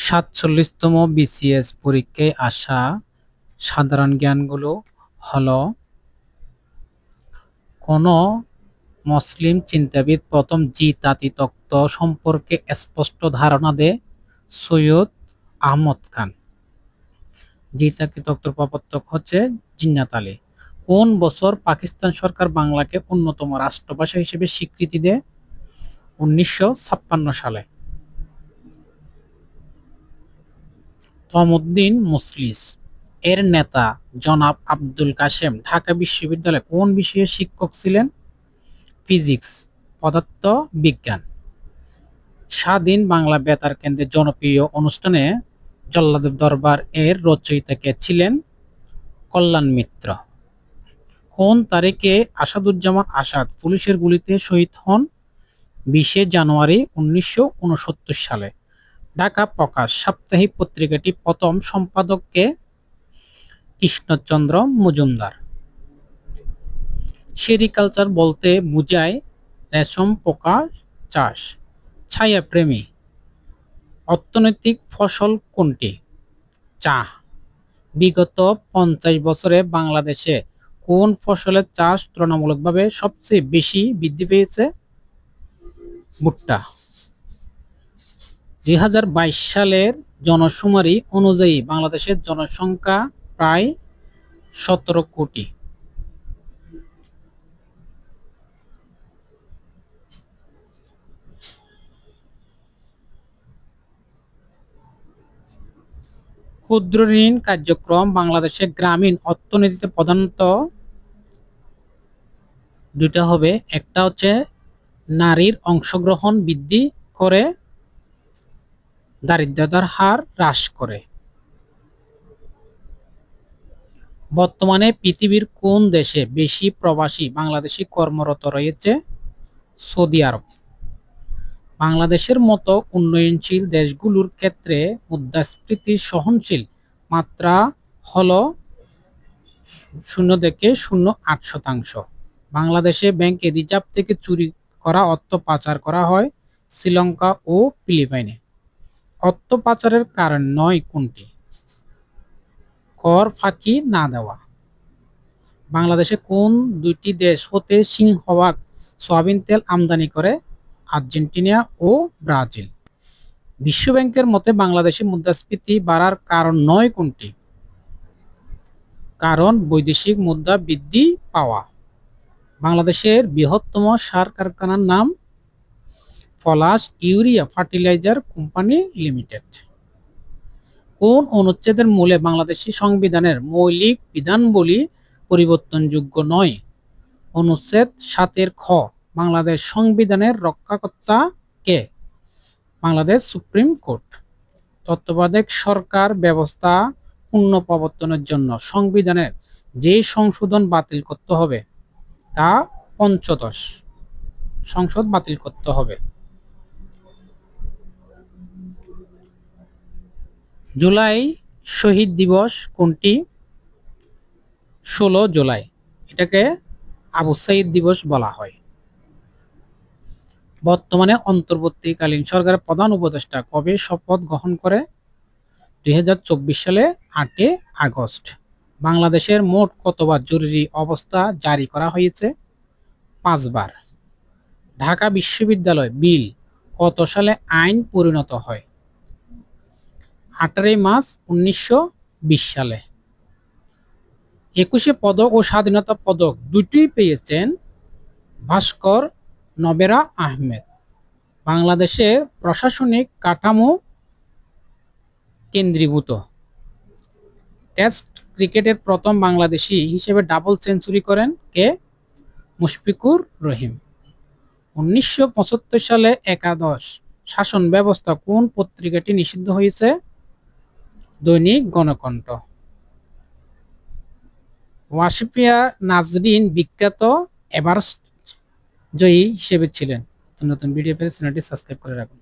সাতচল্লিশতম বিসিএস পরীক্ষায় আসা সাধারণ জ্ঞানগুলো হল কোন মুসলিম চিন্তাবিদ প্রথম জি তাঁতি তত্ত্ব সম্পর্কে স্পষ্ট ধারণা দেয় সৈয়দ আহমদ খান। জি তাঁতি তত্ত্বর প্রবর্তক হচ্ছে জিন্নাত আলী। কোন বছর পাকিস্তান সরকার বাংলাকে অন্যতম রাষ্ট্রভাষা হিসেবে স্বীকৃতি দেয়? উনিশশো ছাপ্পান্ন সালে। তমুদ্দিন মুসলিস। এর নেতা জনাব আব্দুল কাশেম ঢাকা বিশ্ববিদ্যালয়ে কোন বিষয়ে শিক্ষক ছিলেন? ফিজিক্স, পদার্থ, বিজ্ঞান। স্বাধীন বাংলা বেতার কেন্দ্রের জনপ্রিয় অনুষ্ঠানে জল্লাদের দরবার এর রচয়িতা কে ছিলেন? কল্যাণ মিত্র। কোন তারিখে আসাদুজ্জামান আসাদ পুলিশের গুলিতে শহীদ হন? বিশে জানুয়ারি উনিশশো উনসত্তর সালে। ঢাকা প্রকাশ সাপ্তাহিক পত্রিকাটি প্রথম সম্পাদককে কৃষ্ণচন্দ্র মজুমদার। সেরিকালচার বলতে বুঝায় রেশম পোকা চাষ ছায়া প্রেমী অর্থনৈতিক ফসল কোনটি? চা বিগত পঞ্চাশ বছরে বাংলাদেশে কোন ফসলের চাষ তুলনামূলকভাবে সবচেয়ে বেশি বৃদ্ধি পেয়েছে? ভুট্টা। দুই হাজার বাইশ সালের জনশুমারি অনুযায়ী বাংলাদেশের জনসংখ্যা প্রায় সতেরো কোটি। ক্ষুদ্র ঋণ কার্যক্রম বাংলাদেশের গ্রামীণ অর্থনীতিতে প্রধানত দুইটা হবে। একটা হচ্ছে নারীর অংশগ্রহণ বৃদ্ধি করে দারিদ্রতার হার হ্রাস করে। বর্তমানে পৃথিবীর কোন দেশে বেশি প্রবাসী বাংলাদেশি কর্মরত রয়েছে? Saudi Arab. বাংলাদেশের মতো উন্নয়নশীল দেশগুলোর ক্ষেত্রে মুদ্রাস্ফীতির সহনশীল মাত্রা হল শূন্য থেকে শূন্য আট শতাংশ। বাংলাদেশে ব্যাংকে রিজার্ভ থেকে চুরি করা অর্থ পাচার করা হয় শ্রীলঙ্কা ও ফিলিপাইনে। অর্থ পাচারের কারণ নয় কোনটি? কর ফাঁকি না দেওয়া। বাংলাদেশে কোন দুইটি দেশ হতে সিংহভাগ সয়াবিন তেল আমদানি করে আর্জেন্টিনা ও ব্রাজিল? বিশ্বব্যাংকের মতে বাংলাদেশে মুদ্রাস্ফীতি বাড়ার কারণ নয় কোনটি? কারণ বৈদেশিক মুদ্রা বৃদ্ধি পাওয়া। বাংলাদেশের বৃহত্তম সার কারখানার নাম Palash urea fertiliser company limited. কোন অনুচ্ছেদের মূলে বাংলাদেশি সংবিধানের মৌলিক বিধানবলী পরিবর্তনযোগ্য নয়? অনুচ্ছেদ সাতের খ, বাংলাদেশ সংবিধানের রক্ষাকর্তা কে? Bangladesh supreme court. তত্ত্বাবধায়ক সরকার ব্যবস্থা পূর্ণ প্রবর্তনের জন্য সংবিধানের যে সংশোধন বাতিল করতে হবে, তা পঞ্চদশ। সংসদ বাতিল করতে হবে। জুলাই শহীদ দিবস কোনটি? ষোলো জুলাই। এটাকে আবু সাইদ দিবস বলা হয়। বর্তমানে অন্তর্বর্তীকালীন সরকারের প্রধান উপদেষ্টা কবে শপথ গ্রহণ করে? দুই হাজার চব্বিশ সালে আটে আগস্ট। বাংলাদেশের মোট কতবার জরুরি অবস্থা জারি করা হয়েছে? পাঁচবার। ঢাকা বিশ্ববিদ্যালয় বিল কত সালে আইন পরিণত হয়? আঠারোই মার্চ উনিশশো বিশ সালে। একুশে পদক ও স্বাধীনতা পদক দুটি পেয়েছেন ভাস্কর নবেরা আহমেদ। বাংলাদেশের প্রশাসনিক কাঠামো কেন্দ্রীভূত। টেস্ট ক্রিকেটের প্রথম বাংলাদেশি হিসেবে ডাবল সেঞ্চুরি করেন কে? মুশফিকুর রহিম। উনিশশো পঁচাত্তর সালে একাদশ শাসন ব্যবস্থা কোন পত্রিকাটি নিষিদ্ধ হয়েছে? দৈনিক গণকণ্ঠ। ওয়াসিফিয়া নাজরিন বিখ্যাত এভারেস্ট জয়ী হিসেবে ছিলেন। নতুন নতুন ভিডিও পেতে চ্যানেলটি সাবস্ক্রাইব করে রাখুন।